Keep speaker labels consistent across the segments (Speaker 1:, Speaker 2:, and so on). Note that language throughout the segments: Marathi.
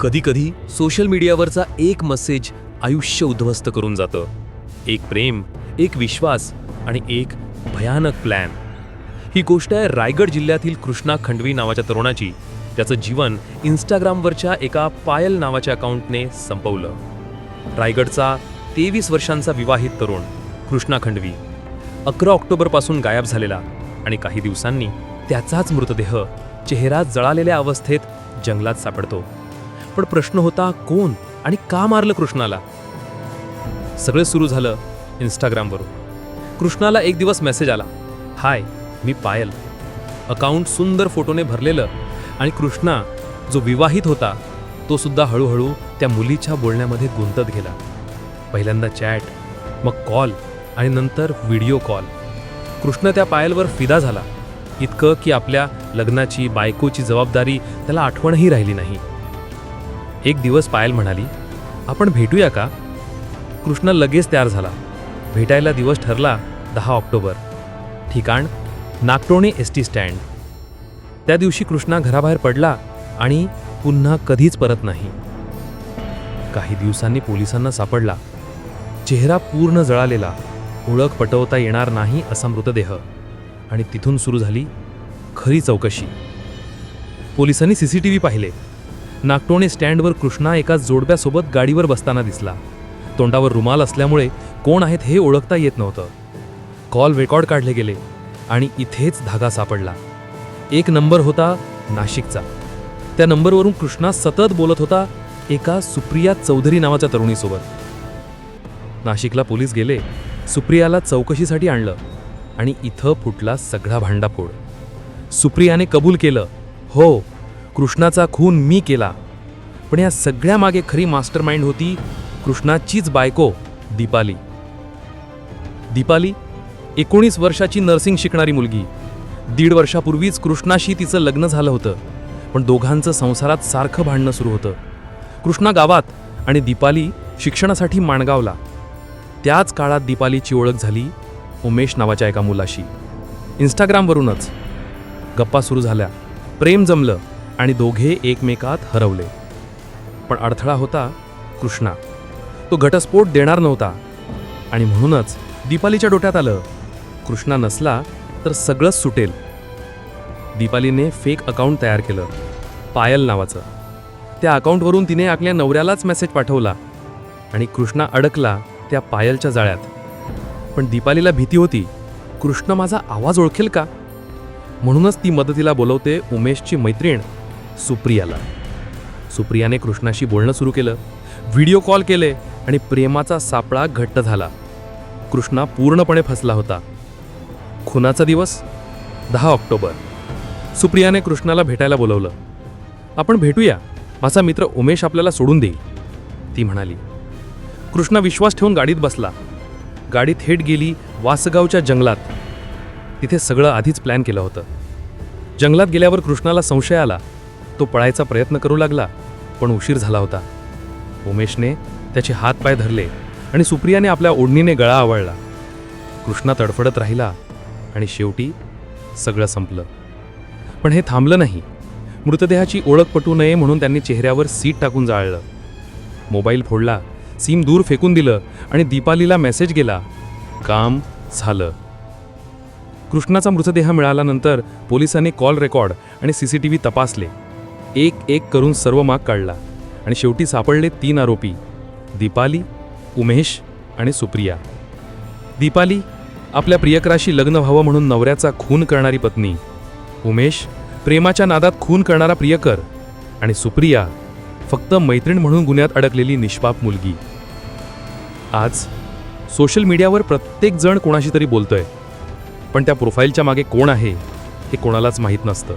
Speaker 1: कधीकधी सोशल मीडियावरचा एक मेसेज आयुष्य उद्ध्वस्त करून जातं. एक प्रेम एक विश्वास आणि एक भयानक प्लॅन ही गोष्ट आहे रायगड जिल्ह्यातील कृष्णा खंडवी नावाच्या तरुणाची त्याचं जीवन इंस्टाग्रामवरच्या एका पायल नावाच्या अकाउंटने संपवलं. रायगडचा तेवीस वर्षांचा विवाहित तरुण कृष्णा खंडवी अकरा ऑक्टोबरपासून गायब झालेला आणि काही दिवसांनी त्याचाच मृतदेह चेहरा जळालेल्या अवस्थेत जंगलात सापडतो. पण प्रश्न होता कोण आणि का मारलं कृष्णाला? सगळं सुरू झालं इंस्टाग्रामवरून कृष्णाला एक दिवस मेसेज आला. हाय मी पायल. अकाउंट सुंदर फोटोने भरलेलं आणि कृष्णा जो विवाहित होता तो सुद्धा हळूहळू त्या मुलीच्या बोलण्यामध्ये गुंतत गेला. पहिल्यांदा चॅट मग कॉल आणि नंतर व्हिडिओ कॉल कृष्ण त्या पायलवर फिदा झाला. इतकं की आपल्या लग्नाची बायकोची जबाबदारी त्याला आठवणही राहिली नाही. एक दिवस पायल म्हणाली आपण भेटूया का? कृष्ण लगेच तयार झाला. भेटायला दिवस ठरला दहा ऑक्टोबर. ठिकाण नागटोणे एस टी स्टँड. त्या दिवशी कृष्णा घराबाहेर पडला आणि पुन्हा कधीच परत नाही. काही दिवसांनी पोलिसांना सापडला. चेहरा पूर्ण जळालेला ओळख पटवता येणार नाही असा मृतदेह. आणि तिथून सुरू झाली खरी चौकशी. पोलिसांनी सी सी टी व्ही पाहिले. नागटोणे स्टँडवर कृष्णा एका जोडप्यासोबत गाडीवर बसताना दिसला. तोंडावर रुमाल असल्यामुळे कोण आहेत हे ओळखता येत नव्हतं. कॉल रेकॉर्ड काढले गेले आणि इथेच धागा सापडला. एक नंबर होता नाशिकचा. त्या नंबरवरून कृष्णा सतत बोलत होता एका सुप्रिया चौधरी नावाच्या तरुणीसोबत. नाशिकला पोलीस गेले सुप्रियाला चौकशीसाठी आणलं आणि इथं फुटला सगळा भांडाफोड. सुप्रियाने कबूल केलं हो कृष्णाचा खून मी केला. पण या सगळ्या मागे खरी मास्टर माइंड होती कृष्णाचीच बायको दीपाली. दीपाली एकोणीस वर्षाची नर्सिंग शिकणारी मुलगी. दीड वर्षापूर्वीच कृष्णाशी तिचं लग्न झालं होतं पण दोघांचं संसारात सारखं भांडणं सुरू होतं. कृष्णा गावात आणि दीपाली शिक्षणासाठी माणगावला. त्याच काळात दीपालीची ओळख झाली उमेश नावाच्या एका मुलाशी. इंस्टाग्रामवरूनच गप्पा सुरू झाल्या. प्रेम जमलं. आणि दोघे एकमेकात हरवले. पण अडथळा होता कृष्णा. तो घटस्फोट देणार नव्हता. आणि म्हणूनच दीपालीच्या डोक्यात आलं कृष्णा नसला तर सगळंच सुटेल. दीपालीने फेक अकाउंट तयार केलं पायल नावाचं. त्या अकाउंटवरून तिने आपल्या नवऱ्यालाच मेसेज पाठवला आणि कृष्णा अडकला त्या पायलच्या जाळ्यात. पण दीपालीला भीती होती कृष्ण माझा आवाज ओळखेल का? म्हणूनच ती मदतीला बोलवते उमेशची मैत्रीण सुप्रियाला. सुप्रियाने कृष्णाशी बोलणं सुरू केलं व्हिडिओ कॉल केले आणि प्रेमाचा सापळा घट्ट झाला. कृष्णा पूर्णपणे फसला होता. खुनाचा दिवस दहा ऑक्टोबर. सुप्रियाने कृष्णाला भेटायला बोलवलं. आपण भेटूया. माझा मित्र उमेश आपल्याला सोडून देईल. ती म्हणाली. कृष्णा विश्वास ठेवून गाडीत बसला. गाडी थेट गेली वासगावच्या जंगलात. तिथे सगळं आधीच प्लॅन केलं होतं. जंगलात गेल्यावर कृष्णाला संशय आला. तो पळायचा प्रयत्न करू लागला पण उशीर झाला होता. उमेशने त्याचे हात पाय धरले आणि सुप्रियाने आपल्या ओढणीने गळा आवळला. कृष्णा तडफडत राहिला आणि शेवटी सगळं संपलं. पण हे थांबलं नाही. मृतदेहाची ओळख पटू नये म्हणून त्यांनी चेहऱ्यावर सीट टाकून जाळलं. मोबाईल फोडला सीम दूर फेकून दिलं आणि दीपालीला मेसेज गेला काम झालं. कृष्णाचा मृतदेह मिळाल्यानंतर पोलिसांनी कॉल रेकॉर्ड आणि सी सी टी व्ही तपासले. एक एक करून सर्व माग काढला आणि शेवटी सापडले तीन आरोपी दीपाली उमेश आणि सुप्रिया. दीपाली आपल्या प्रियकराशी लग्न व्हावं म्हणून नवऱ्याचा खून करणारी पत्नी उमेश प्रेमाच्या नादात खून करणारा प्रियकर आणि सुप्रिया फक्त मैत्रीण म्हणून गुन्ह्यात अडकलेली निष्पाप मुलगी. आज सोशल मीडियावर प्रत्येक जण कोणाशी तरी बोलतोय पण त्या प्रोफाईलच्या मागे कोण आहे हे कोणालाच माहीत नसतं.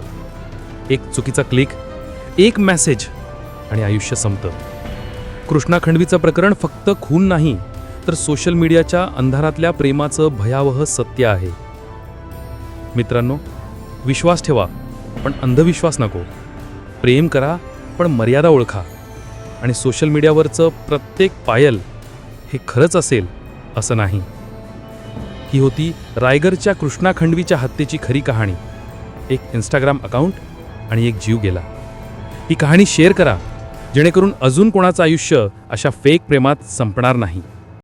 Speaker 1: एक चुकीचा क्लिक एक मेसेज आणि आयुष्य संपतं. कृष्णा खंडवीचं प्रकरण फक्त खून नाही तर सोशल मीडियाच्या अंधारातल्या प्रेमाचं भयावह सत्य आहे. मित्रांनो विश्वास ठेवा पण अंधविश्वास नको. प्रेम करा पण मर्यादा ओळखा. आणि सोशल मीडियावरचं प्रत्येक पायल हे खरंच असेल असं नाही. ही होती रायगडच्या कृष्णा खंडवीच्या हत्येची खरी कहाणी. एक इंस्टाग्राम अकाउंट आणि एक जीव गेला. ही कहाणी शेअर करा जेणेकरून अजून कोणाचं आयुष्य अशा फेक प्रेमात संपणार नाही.